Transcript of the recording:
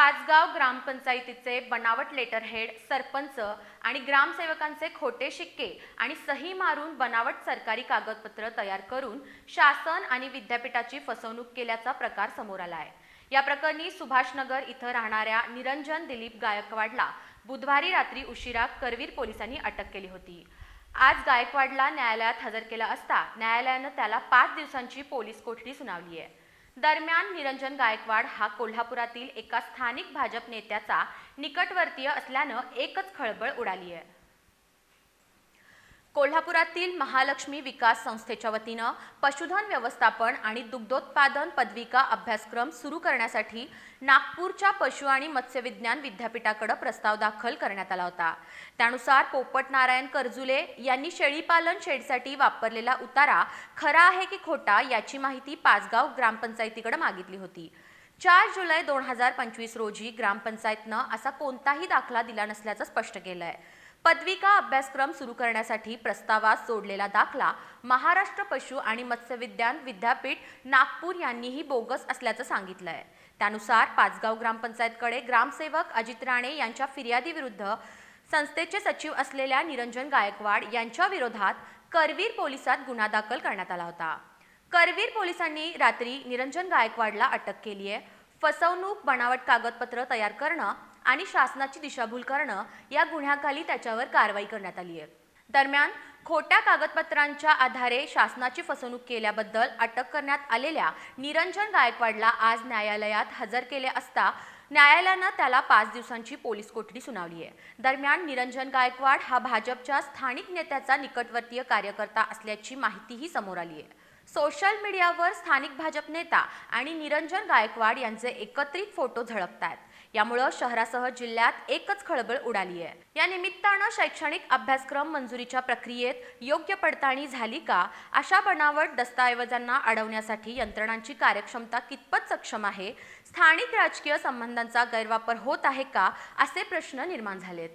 पाचगाव ग्रामपंचायतीचे बनावट लेटरहेड सरपंच आणि ग्रामसेवकांचे खोटे शिक्के आणि सही मारून बनावट सरकारी कागदपत्र तयार करून शासन आणि विद्यापीठाची फसवणूक केल्याचा प्रकार समोर आला आहे या प्रकरणी सुभाषनगर इथं राहणाऱ्या निरंजन दिलीप गायकवाडला बुधवारी रात्री उशिरा करवीर पोलिसांनी अटक केली होती. आज गायकवाडला न्यायालयात हजर केला असता न्यायालयानं त्याला पाच दिवसांची पोलीस कोठडी सुनावली आहे. दरम्यान निरंजन गायकवाड हा कोल्हापुरातील एका स्थानिक भाजप नेत्याचा निकटवर्तीय असल्यानं एकच खळबळ उडाली आहे कोल्हापुरातील महालक्ष्मी विकास संस्थेच्या वतीनं पशुधन व्यवस्थापन आणि दुग्धोत्पादन पदविका अभ्यासक्रम सुरू करण्यासाठी नागपूरच्या पशु आणि मत्स्यविज्ञान विद्यापीठाकडे प्रस्ताव दाखल करण्यात आला होता. त्यानुसार पोपट नारायण कर्जुले यांनी शेळीपालन शेडसाठी वापरलेला उतारा खरा आहे की खोटा याची माहिती पाचगाव ग्रामपंचायतीकडे मागितली होती. चार जुलै दोन हजार पंचवीस रोजी ग्रामपंचायतनं असा कोणताही दाखला दिला नसल्याचं स्पष्ट केलं आहे पदविका अभ्यासक्रम सुरू करण्यासाठी प्रस्तावात जोडलेला दाखला महाराष्ट्र पशु आणि मत्स्यविज्ञान विद्यापीठ नागपूर यांनीही बोगस असल्याचं सांगितलं आहे त्यानुसार पाचगाव ग्रामपंचायतकडे ग्रामसेवक अजित राणे यांच्या फिर्यादीविरुद्ध संस्थेचे सचिव असलेल्या निरंजन गायकवाड यांच्या विरोधात करवीर पोलिसात गुन्हा दाखल करण्यात आला होता. करवीर पोलिसांनी रात्री निरंजन गायकवाडला अटक केली आहे फसवणूक बनावट कागदपत्र तयार करणं आणि शासनाची दिशाभूल करणं या गुन्ह्याखाली त्याच्यावर कारवाई करण्यात आली आहे. दरम्यान खोट्या कागदपत्रांच्या आधारे शासनाची फसवणूक केल्याबद्दल अटक करण्यात आलेल्या निरंजन गायकवाडला आज न्यायालयात हजर केले असता न्यायालयानं त्याला पाच दिवसांची पोलीस कोठडी सुनावली आहे. दरम्यान निरंजन गायकवाड हा भाजपच्या स्थानिक नेत्याचा निकटवर्तीय कार्यकर्ता असल्याची माहितीही समोर आली आहे. सोशल मीडियावर स्थानिक भाजप नेता आणि निरंजन गायकवाड यांचे एकत्रित फोटो झळकतात यामुळं शहरासह जिल्ह्यात एकच खळबळ उडाली आहे. या निमित्तानं शैक्षणिक अभ्यासक्रम मंजुरीच्या प्रक्रियेत योग्य पडताळणी झाली का? अशा बनावट दस्तऐवजांना अडवण्यासाठी यंत्रणांची कार्यक्षमता कितपत सक्षम आहे? स्थानिक राजकीय संबंधांचा गैरवापर होत आहे का? असे प्रश्न निर्माण झालेत.